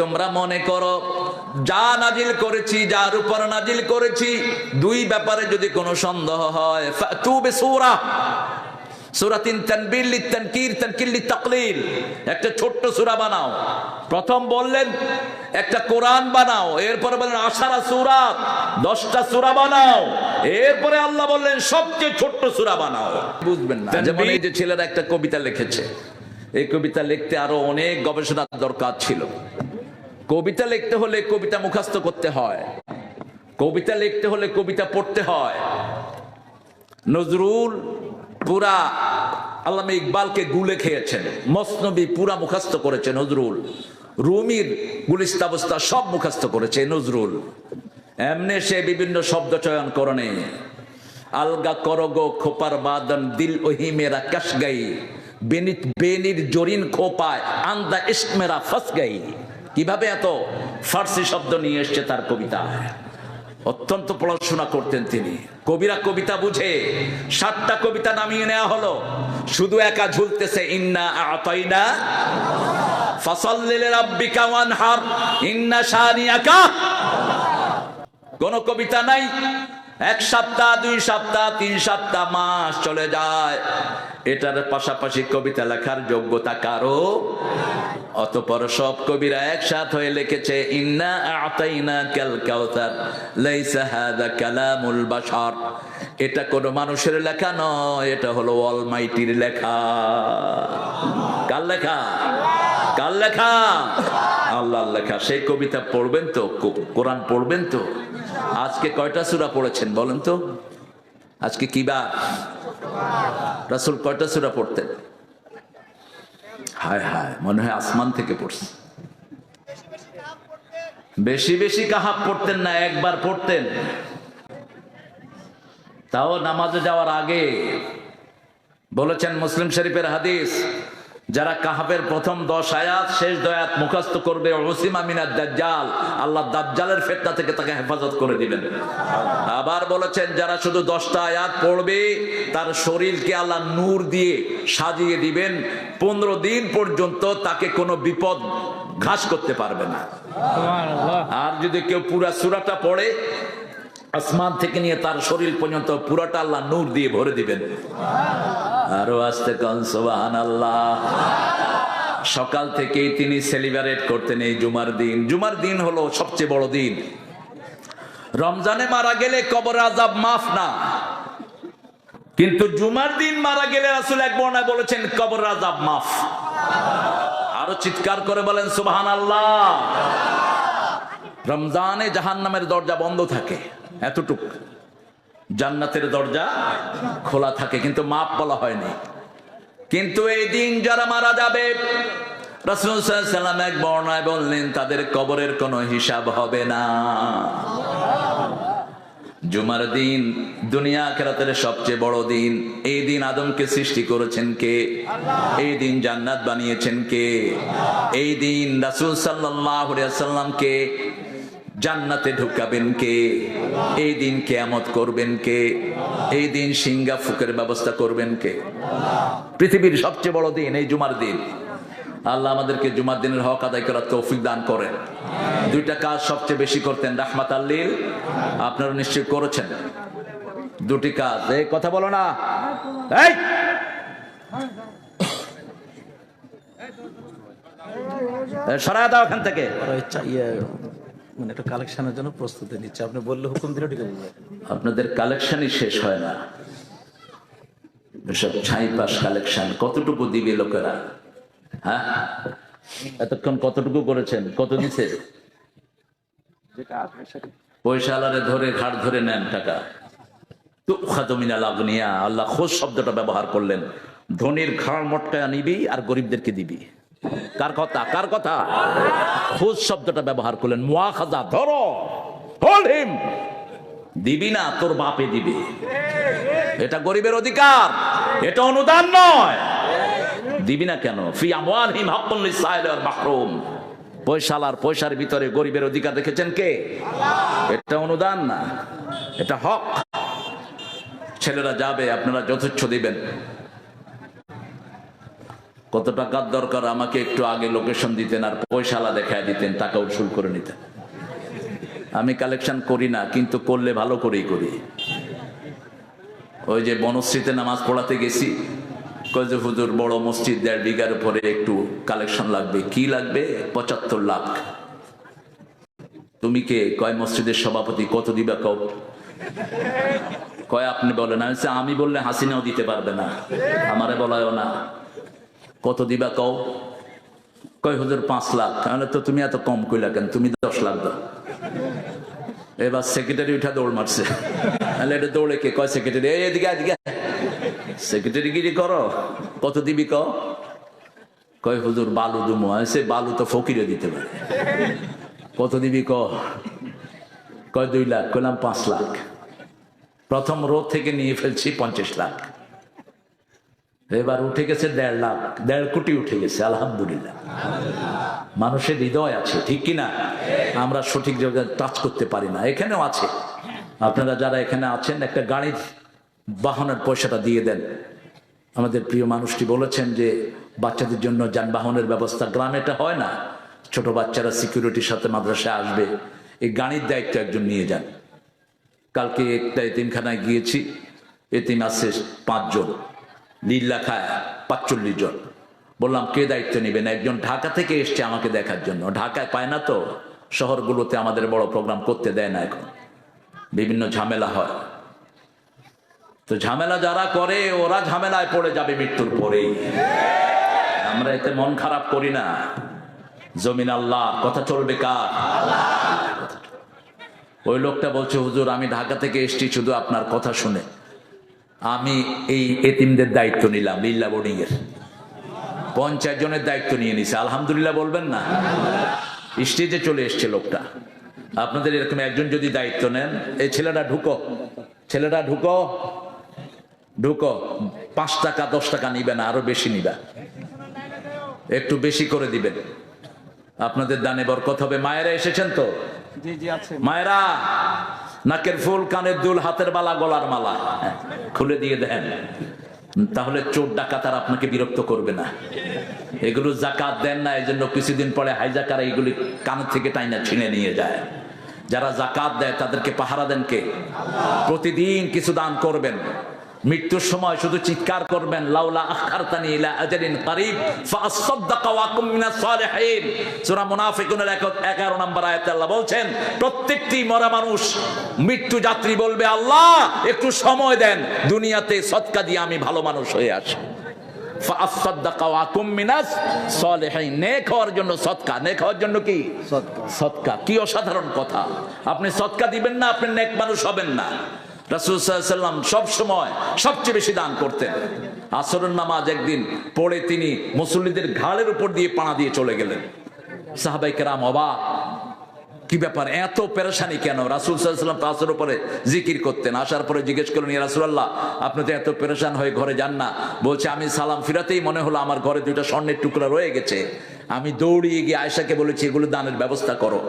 তোমরা মনে করো যা নাজিল করেছি যার উপর নাজিল করেছি দুই ব্যাপারে যদি কোনো সন্দেহ হয় বিসূরা। সূরা একটা ছোট্ট সূরা বানাও। প্রথম বললেন একটা কোরআন বানাও এরপরে বললেন আশারা সূরা দশটা সূরা বানাও। এরপরে আল্লাহ বললেন সবচেয়ে ছোট্ট সূরা বানাও। বুঝবেন না যেমন এই যে ছেলেরা একটা কবিতা লিখেছে এই কবিতা লিখতে আরও অনেক গবেষণার দরকার ছিল। কবিতা লিখতে হলে কবিতা মুখস্থ করতে হয়। কবিতা লিখতে হলে কবিতা পড়তে হয়। নজরুল পুরা আল্লামা ইকবালকে গুলে খেয়েছেন। মসনবী পুরা মুখস্থ করেছে নজরুল। রুমির গুলিস্তাবস্তা সব মুখস্থ করেছে নজরুল। এমনি সে বিভিন্ন শব্দ চয়ন করণে আলগা করগো খোপার বাদন দিল ওহিমেরা কাশ গাই। বেনিত বেনির জরিন খোপায়, আন্দা ইসমেরা ফাস গাই। কীভাবে এত ফার্সি শব্দ নিয়ে এসছে তার কবিতায় অত্যন্ত পড়াশোনা করতেন তিনি। কবিরা কবিতা বুঝে, সাতটা কবিতা নামিয়ে নেওয়া হলো। শুধু একা ঝুলতেছে, ইন্না আতাইনা ফাসাল্লিল রাব্বিকা ওয়ানহার, ইন্না শানিয়াকা। কোন কবিতা নাই এক সপ্তাহ, দুই সপ্তাহ, তিন সপ্তাহ, মাস চলে যায়। এটার পাশাপাশি কবিতা লেখার যোগ্যতা কারও? অতপর সব কবিরা একসাথ হয়ে লিখেছে, ইন্না আতাইনা কাল কাউসার লাইসা হাদা কালামুল বাশার। এটা কোনো মানুষের লেখা নয়, এটা হলো অলমাইটির লেখা। কার লেখা? কার লেখা? আল্লাহর লেখা। সেই কবিতা পড়বেন তো? কোরআন পড়বেন তো? আজকে কয়টা সূরা পড়েছেন বলেন তো? আজকে কি বার? রাসূল কয়টা সূরা পড়তেন? হায় হায়, মনে হয় আসমান থেকে পড়ছে। বেশি বেশি কাহাব পড়তেন না, একবার পড়তেন। তাও নামাজে যাওয়ার আগে। বলেছেন মুসলিম শরীফের হাদিস যারা কাহাবের প্রথম দশ আয়াত শেষ দয়াত মুখস্থ করবে ওসিমা মিনার দাজ্জাল আল্লাহ দাজ্জালের ফেতনা থেকে তাকে হেফাজত করে দিবেন। আবার বলেছেন যারা শুধু দশটা আয়াত পড়বে তার শরীরকে আল্লাহ নূর দিয়ে সাজিয়ে দিবেন পনেরো দিন পর্যন্ত তাকে কোনো বিপদ ঘাস করতে পারবে না। আর যদি কেউ পুরা সুরাটা পড়ে আসমান থেকে নিয়ে তার শরীর পর্যন্ত পুরোটা আল্লাহ নূর দিয়ে ভরে দিবেন। আরও আসতে কন সোবাহান আল্লাহ সকাল থেকেই তিনি সেলিব্রেট করতেন এই জুমার দিন। জুমার দিন হলো সবচেয়ে বড় দিন। রমজানে মারা গেলে কবর আজাব মাফ না। কিন্তু জুমার দিন মারা গেলে রাসুল এক বর্ণায় বলেছেন, কবর আজাব মাফ। আরও চিৎকার করে বলেন সুবাহান আল্লাহ রমজানে জাহান নামের দরজা বন্ধ থাকে, এতটুক। জান্নাতের দরজা খোলা থাকে, কিন্তু মাপ বলা হয়নি। কিন্তু এই দিন যারা মারা যাবে, রাসূল সাল্লাম এক বর্ণায় বললেন, তাদের কবরের কোনো হিসাব হবে না। জুমার দিন দুনিয়া খেরাতের সবচেয়ে বড় দিন। এই দিন আদমকে সৃষ্টি করেছেন কে? এই দিন জান্নাত বানিয়েছেন কে? এই দিন রাসূল আলাইহি সাল্লামকে জান্নাতে ঢুকাবেন কে? এই দিন কেয়ামত করবেন কে? এই দিন সিঙ্গা ফুকের ব্যবস্থা করবেন কে? পৃথিবীর সবচেয়ে বড় দিন এই জুমার দিন। আল্লাহ আমাদেরকে জুমার দিনের হক আদায় করার তৌফিক দান করেন। দুইটা কাজ সবচেয়ে বেশি করতেন, রাহমাত আল্লিল আপনারা নিশ্চয় করেছেন। দুটি কাজ। এই কথা বলো না। এই! সরায় দাও এখান থেকে। মানে একটা কালেকশনের জন্য প্রস্তুতি নিচ্ছে। আপনি বললে হুকুম দিলে, ঠিক আপনাদের কালেকশনই শেষ হয় না। এসব ছাই পাস কালেকশন, কতটুকু দিবে লোকেরা? হ্যাঁ? এতক্ষণ কতটুকু করেছেন? কত দিছে? পয়সা ধরে ঘাট ধরে নেন টাকা। তো খাতমিনাল আগ্নিয়া, আল্লাহ খোঁজ শব্দটা ব্যবহার করলেন। ধনির ঘাড় মটকা নিবি আর গরিবদেরকে দিবি। কার কথা? কার কথা? খোঁজ শব্দটা ব্যবহার করলেন। মুয়া খাজা ধরো। হোল্ড হিম দিবি না, তোর বাপে দিবে। এটা গরিবের অধিকার। এটা অনুদান নয়। দিবি না কেন? পয়সালার পয়সার ভিতরে গরিবের অধিকার রেখেছেন কে? এটা অনুদান না। এটা হক। ছেলেরা যাবে, আপনারা যথেচ্ছ দিবেন। কত টাকার দরকার আমাকে একটু আগে লোকেশন দিতেন আর পয়সালা দেখায় দিতেন, টাকা উসুল করে নিতেন। আমি কালেকশন করি না, কিন্তু করলে ভালো করেই করি। ওই যে বনশ্রীতে নামাজ পড়াতে গেছি কয় হুজুর বড় মসজিদ দেড় বিঘার উপরে একটু কালেকশন লাগবে। কি লাগবে? পঁচাত্তর লাখ। তুমি কে? কয় মসজিদের সভাপতি? কত দিবা কও? কয় আপনি বলেন? আমি বললে হাসিনাও দিতে পারবে না। আমারে বলায়ও না। কত দিবা কও? কয়, হুজুর, পাঁচ লাখ। তাহলে তো তুমি এত কম কইলা কেন? তুমি দশ লাখ দাও। এবার সেক্রেটারি উঠা দৌড় মারছে। তাহলে এটা দৌড়ে কে? কয় সেক্রেটারি এই, এদিকে এদিকে সেক্রেটারি গিরি করো? কত দিবি ক কয়, হুজুর, বালু দুমো। সে বালু তো ফকিরে দিতে পারে। কত দিবি ক কয়, দুই লাখ। কইলাম, পাঁচ লাখ। প্রথম রোদ থেকে নিয়ে ফেলছি পঞ্চাশ লাখ। এবার উঠে গেছে দেড় লাখ, দেড় কোটি উঠে গেছে, আলহামদুলিল্লাহ। মানুষের হৃদয় আছে, ঠিক কিনা? আমরা সঠিক জায়গায় টাচ করতে পারি না। এখানেও আছে। আপনারা যারা এখানে আছেন, একটা গাড়ির বাহনের পয়সাটা দিয়ে দেন। আমাদের প্রিয় মানুষটি বলেছেন যে, বাচ্চাদের জন্য যানবাহনের ব্যবস্থা গ্রামেটা হয় না। ছোট বাচ্চারা সিকিউরিটির সাথে মাদ্রাসায় আসবে। এই গাড়ির দায়িত্ব একজন নিয়ে যান। কালকে একটা এতিমখানায় গিয়েছি। এতিম আছে পাঁচজন। লীলা খায় পাঁচচল্লিশ জন। বললাম, কে দায়িত্ব নেবেন? একজন ঢাকা থেকে এসছে আমাকে দেখার জন্য। ঢাকায় পায় না তো? শহরগুলোতে আমাদের বড় প্রোগ্রাম করতে দেয় না এখন। বিভিন্ন ঝামেলা হয়। তো ঝামেলা যারা করে, ওরা ঝামেলায় পড়ে যাবে মৃত্যুর পরেই। আমরা এতে মন খারাপ করি না। জমিন আল্লাহ, কথা চলবে কার? ওই লোকটা বলছে, হুজুর, আমি ঢাকা থেকে এসছি, শুধু আপনার কথা শুনে। আমি এই এতিমদের দায়িত্ব নিলাম লিল্লা বোর্ডিং এর পঞ্চাশ জনের দায়িত্ব নিয়ে নিছে আলহামদুলিল্লাহ বলবেন না। স্টেজে চলে এসছে লোকটা। আপনাদের এরকম একজন যদি দায়িত্ব নেন এই ছেলেটা ঢুকো ছেলেটা ঢুকো ঢুকো। পাঁচ টাকা দশ টাকা নিবে না আরও বেশি নিবা। একটু বেশি করে দিবেন। আপনাদের দানে বরকত হবে। মায়েরা এসেছেন তো? জি জি মায়েরা নাকের ফুল কানের দুল হাতের বালা গলার মালা। খুলে দিয়ে দেন। তাহলে চোর ডাকাতার আপনাকে বিরক্ত করবে না। এগুলো জাকাত দেন না এই জন্য কিছুদিন পরে হাইজাকার এইগুলি কান থেকে তাই না ছিনে নিয়ে যায়। যারা জাকাত দেয় তাদেরকে পাহারা দেন কে? প্রতিদিন কিছু দান করবেন। মৃত্যুর সময় শুধু চিৎকার করবেন লাউলা আখারতানি ইলা আজালিন কারীব ফাআসাদদাকা ওয়া কুম মিনাস সালিহিন। সূরা মুনাফিকুনের 11 নম্বর আয়াতে আল্লাহ বলছেন প্রত্যেকটি মরা মানুষ মৃত্যু যাত্রী বলবে আল্লাহ একটু সময় দেন দুনিয়াতে সদকা দিয়ে আমি ভালো মানুষ হয়ে আসি। ফাআসাদদাকা ওয়া কুম মিনাস সালিহিন। নেক হওয়ার জন্য সদকা নেক হওয়ার জন্য কি? সৎকা কি অসাধারণ কথা। আপনি সৎকা দিবেন না আপনি নেক মানুষ হবেন না। রাসুলসাল্লাম সব সময় সবচেয়ে বেশি দান করতেন। আসরের নামাজ একদিন পড়ে তিনি মুসল্লিদের ঘাড়ের উপর দিয়ে পাড়া দিয়ে চলে গেলেন। সাহাবাই কেরাম অবাক, কি ব্যাপার, এত পেরেশানি কেন? রাসুল সাল্লাম তাসের উপরে জিকির করতেন। আসার পরে জিজ্ঞেস করলেন রাসুল্লাহ আপনি তো এত পেরেশান হয়ে ঘরে যান না। বলছে, আমি সালাম ফিরাতেই মনে হলো আমার ঘরে দুইটা স্বর্ণের টুকরা রয়ে গেছে। আমি দৌড়িয়ে গিয়ে আয়সাকে বলেছি, এগুলো দানের ব্যবস্থা করো।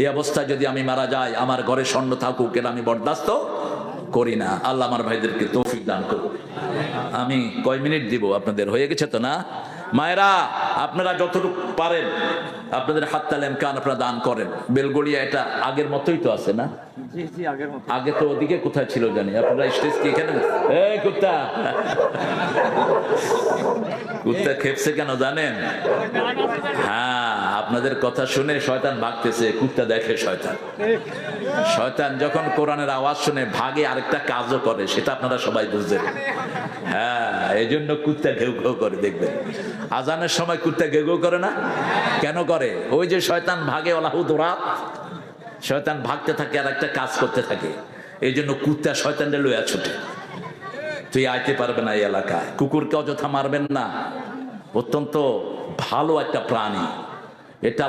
এই অবস্থায় যদি আমি মারা যাই, আমার ঘরে স্বর্ণ থাকুক এটা আমি বরদাস্ত করি না। আল্লাহ আমার ভাইদেরকে তৌফিক দান করুক। আমি কয় মিনিট দিব? আপনাদের হয়ে গেছে তো না? মায়েরা, আপনারা যতটুকু পারেন আপনাদের হাত তালেম কান আপনারা দান করেন। বেলগড়িয়া এটা আগের মতোই তো আছে না? আগে তো ওদিকে কোথায় ছিল জানি। আপনারা স্টেজ কি এখানে? কুত্তা! কুত্তা খেপছে কেন জানেন? হ্যাঁ আপনাদের কথা শুনে শয়তান ভাগতেছে কুত্তা দেখে শয়তান। শয়তান যখন কোরআনের আওয়াজ শুনে ভাগে আরেকটা কাজও করে সেটা আপনারা সবাই বুঝবেন। হ্যাঁ এই জন্য কুত্তা ঘেউ ঘেউ করে দেখবেন। আজানের সময় কুত্তা ঘেউ ঘেউ করে না? কেন করে? ওই যে শয়তান ভাগে ওলাহুদরাত শয়তান ভাগতে থাকে আর একটা কাজ করতে থাকে। এই জন্য কুত্তা শয়তানটা লইয়া ছুটে। তুই আইতে পারবে না এই এলাকায়। কুকুরকে অযথা মারবেন না। অত্যন্ত ভালো একটা প্রাণী। এটা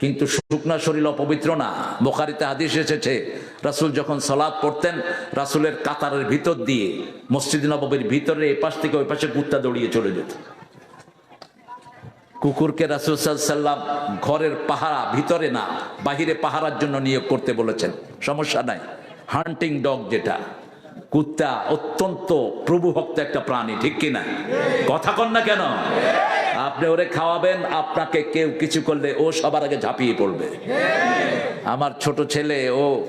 কিন্তু শুকনা শরীর অপবিত্র না। বোখারিতে হাদিস এসেছে, রাসুল যখন সলাদ পড়তেন, রাসুলের কাতারের ভিতর দিয়ে, মসজিদ নববীর ভিতরে এপাশ থেকে ওই পাশে কুত্তা দৌড়িয়ে চলে যেত। কুকুরকে রাসুল সাল্লাম ঘরের পাহারা, ভিতরে না, বাহিরে পাহারার জন্য নিয়োগ করতে বলেছেন। সমস্যা নাই। হান্টিং ডগ যেটা, কুত্তা অত্যন্ত প্রভুভক্ত একটা প্রাণী, ঠিক কিনা? কথা কন না কেন? আপনি ওরে খাওয়াবেন, আপনাকে কেউ কিছু করলে ও সবার আগে ঝাঁপিয়ে পড়বে। আমার ছোট ছেলে, ও,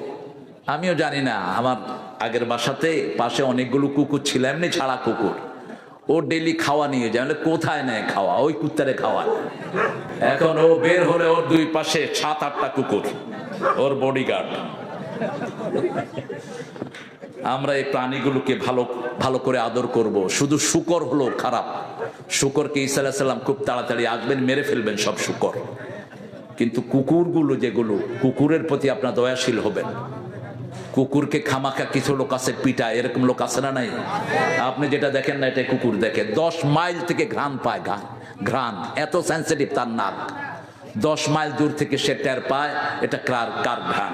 আমিও জানি না, আমার আগের বাসাতে পাশে অনেকগুলো কুকুর ছিল, এমনি ছাড়া কুকুর। ও ডেলি খাওয়া নিয়ে যায়। বলে, কোথায় নেয় খাওয়া? ওই কুত্তারে খাওয়ায় এখন ও বের হলে ওর দুই পাশে সাত আটটা কুকুর। ওর বডিগার্ড আমরা এই প্রাণীগুলোকে ভালো ভালো করে আদর করব। শুধু শুকর হলো খারাপ। শুকরকে ঈসা আলাইহিস সালাম খুব তাড়াতাড়ি আসবেন মেরে ফেলবেন সব শুকর। কিন্তু কুকুরগুলো যেগুলো কুকুরের প্রতি আপনার দয়াশীল হবেন। কুকুরকে খামাখা কিছু লোক আছে পিটা, এরকম লোক আছে না নাই? আপনি যেটা দেখেন না এটা কুকুর দেখে। দশ মাইল থেকে ঘ্রাণ পায় গা ঘ্রাণ, এত সেন্সিটিভ তার নাক। দশ মাইল দূর থেকে সে টের পায়, এটা কার কার ঘ্রাণ?